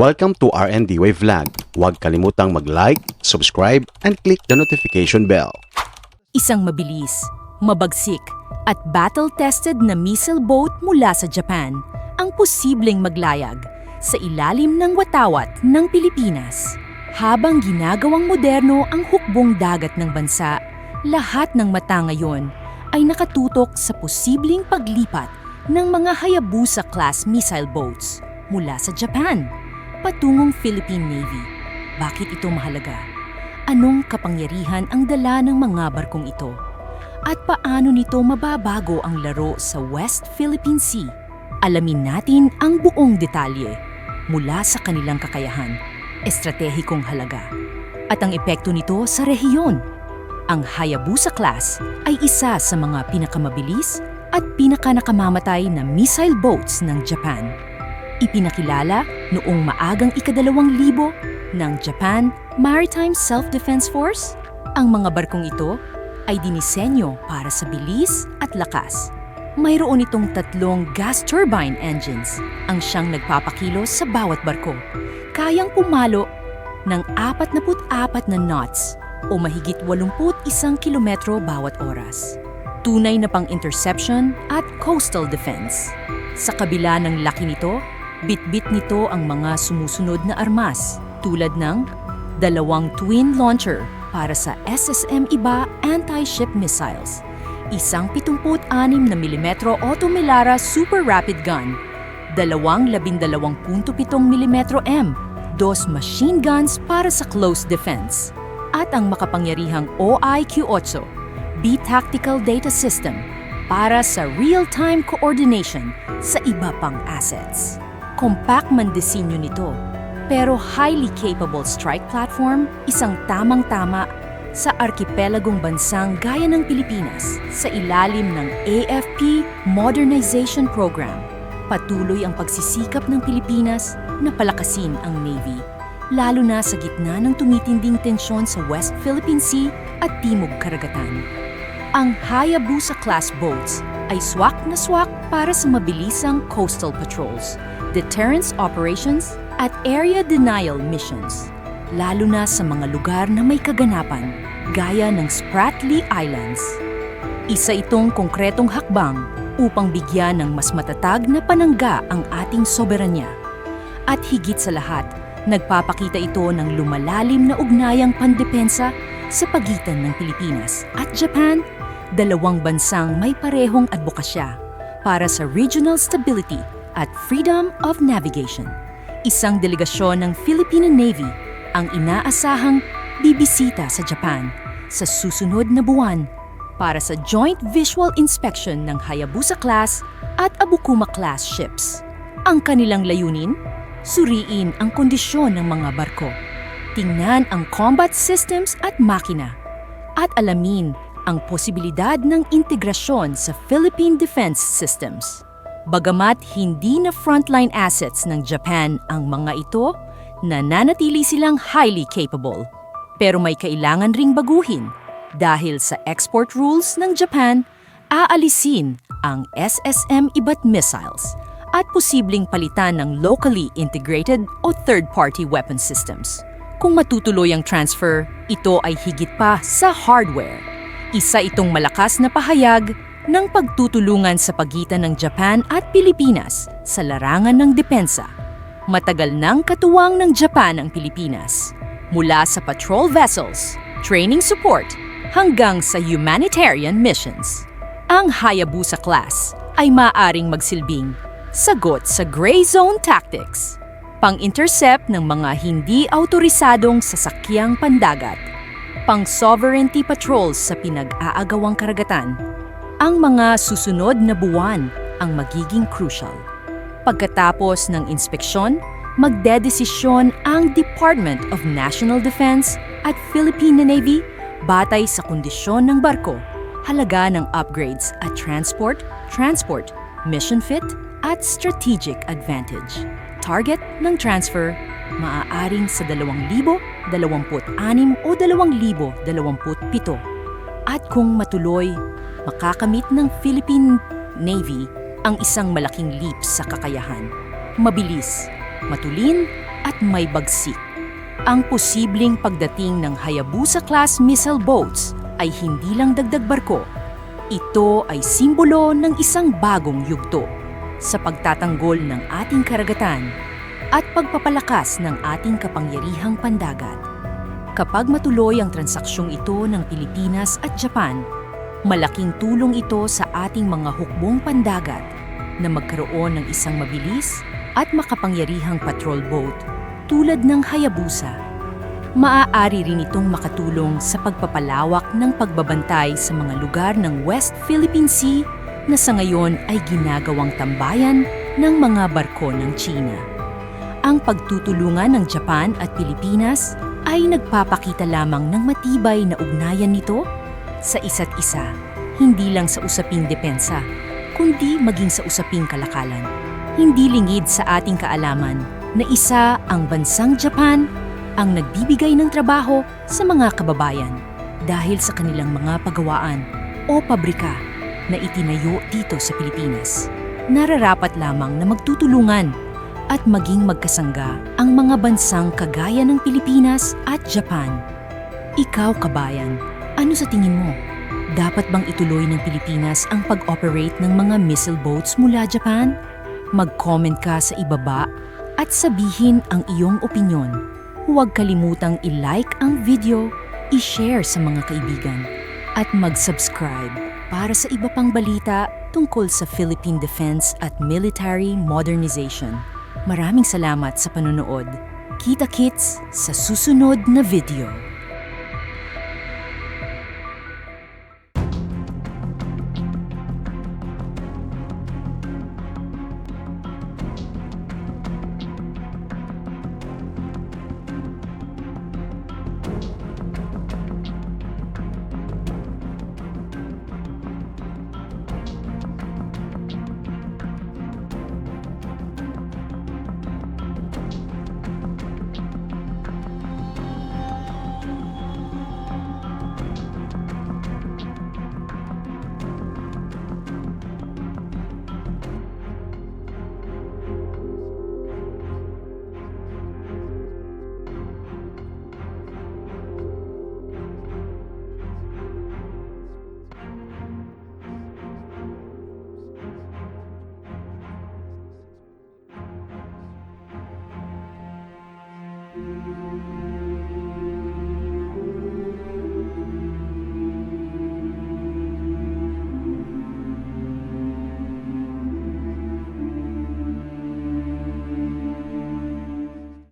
Welcome to RND Wave Vlog. Huwag kalimutang mag-like, subscribe, and click the notification bell. Isang mabilis, mabagsik, at battle-tested na missile boat mula sa Japan ang posibleng maglayag sa ilalim ng watawat ng Pilipinas. Habang ginagawang moderno ang hukbong dagat ng bansa, lahat ng mata ngayon ay nakatutok sa posibleng paglipat ng mga Hayabusa-class missile boats mula sa Japan patungong Philippine Navy. Bakit ito mahalaga? Anong kapangyarihan ang dala ng mga barkong ito? At paano nito mababago ang laro sa West Philippine Sea? Alamin natin ang buong detalye mula sa kanilang kakayahan, estratehikong halaga, at ang epekto nito sa rehiyon. Ang Hayabusa class ay isa sa mga pinakamabilis at pinakanakamamatay na missile boats ng Japan. Ipinakilala noong maagang ikadalawang libo ng Japan Maritime Self-Defense Force. Ang mga barkong ito ay dinisenyo para sa bilis at lakas. Mayroon itong tatlong gas turbine engines ang siyang nagpapakilos sa bawat barko. Kayang pumalo ng 44 na knots o mahigit 81 kilometro bawat oras. Tunay na pang-interception at coastal defense. Sa kabila ng laki nito, bitbit nito ang mga sumusunod na armas tulad ng dalawang twin launcher para sa SSM Iba anti-ship missiles, isang 76 na mm Automelara Super Rapid Gun, dalawang 12.7 mm M, dos machine guns para sa close defense, at ang makapangyarihang OIQ-8 B-Tactical Data System para sa real-time coordination sa iba pang assets. Compact man disenyo nito, pero highly capable strike platform, isang tamang-tama sa arkipelagong bansang gaya ng Pilipinas sa ilalim ng AFP Modernization Program. Patuloy ang pagsisikap ng Pilipinas na palakasin ang Navy, lalo na sa gitna ng tumitinding tensyon sa West Philippine Sea at Timog Karagatan. Ang Hayabusa-class boats ay swak na swak para sa mabilisang coastal patrols, deterrence operations, at area denial missions, lalo na sa mga lugar na may kaganapan gaya ng Spratly Islands. Isa itong konkretong hakbang upang bigyan ng mas matatag na panangga ang ating soberanya. At higit sa lahat, nagpapakita ito ng lumalalim na ugnayang pandepensa sa pagitan ng Pilipinas at Japan, dalawang bansang may parehong advokasya para sa regional stability at freedom of navigation. Isang delegasyon ng Philippine Navy ang inaasahang bibisita sa Japan sa susunod na buwan para sa joint visual inspection ng Hayabusa-class at Abukuma-class ships. Ang kanilang layunin? Suriin ang kondisyon ng mga barko, tingnan ang combat systems at makina, at alamin ang posibilidad ng integrasyon sa Philippine Defense Systems. Bagamat hindi na frontline assets ng Japan ang mga ito, nananatili silang highly capable. Pero may kailangan ring baguhin dahil sa export rules ng Japan, aalisin ang SSM Ibat missiles at posibleng palitan ng locally integrated o third-party weapon systems. Kung matutuloy ang transfer, ito ay higit pa sa hardware. Isa itong malakas na pahayag ng pagtutulungan sa pagitan ng Japan at Pilipinas sa larangan ng depensa. Matagal nang katuwang ng Japan ang Pilipinas, mula sa patrol vessels, training support, hanggang sa humanitarian missions. Ang Hayabusa class ay maaring magsilbing sagot sa gray zone tactics, pang-intercept ng mga hindi autorisadong sasakyang pandagat, pang-sovereignty patrols sa pinag-aagawang karagatan, ang mga susunod na buwan ang magiging crucial. Pagkatapos ng inspeksyon, magdedesisyon ang Department of National Defense at Philippine Navy batay sa kondisyon ng barko, halaga ng upgrades at transport, transport, mission fit, at strategic advantage. Target ng transfer, maaaring sa 2,026 o 2,027. At kung matuloy, makakamit ng Philippine Navy ang isang malaking leap sa kakayahan. Mabilis, matulin, at may bagsik. Ang posibleng pagdating ng Hayabusa-class missile boats ay hindi lang dagdag barko. Ito ay simbolo ng isang bagong yugto sa pagtatanggol ng ating karagatan at pagpapalakas ng ating kapangyarihang pandagat. Kapag matuloy ang transaksyon ito ng Pilipinas at Japan, malaking tulong ito sa ating mga hukbong pandagat na magkaroon ng isang mabilis at makapangyarihang patrol boat tulad ng Hayabusa. Maaari rin itong makatulong sa pagpapalawak ng pagbabantay sa mga lugar ng West Philippine Sea na sa ngayon ay ginagawang tambayan ng mga barko ng China. Ang pagtutulungan ng Japan at Pilipinas ay nagpapakita lamang ng matibay na ugnayan nito sa isa't isa, hindi lang sa usaping depensa, kundi maging sa usaping kalakalan. Hindi lingid sa ating kaalaman na isa ang bansang Japan ang nagbibigay ng trabaho sa mga kababayan dahil sa kanilang mga pagawaan o pabrika na itinayo dito sa Pilipinas. Nararapat lamang na magtutulungan at maging magkasangga ang mga bansang kagaya ng Pilipinas at Japan. Ikaw, kabayan, ano sa tingin mo? Dapat bang ituloy ng Pilipinas ang pag-operate ng mga missile boats mula Japan? Mag-comment ka sa ibaba at sabihin ang iyong opinyon. Huwag kalimutang i-like ang video, i-share sa mga kaibigan, at mag-subscribe para sa iba pang balita tungkol sa Philippine Defense at Military Modernization. Maraming salamat sa panonood. Kita-kits sa susunod na video.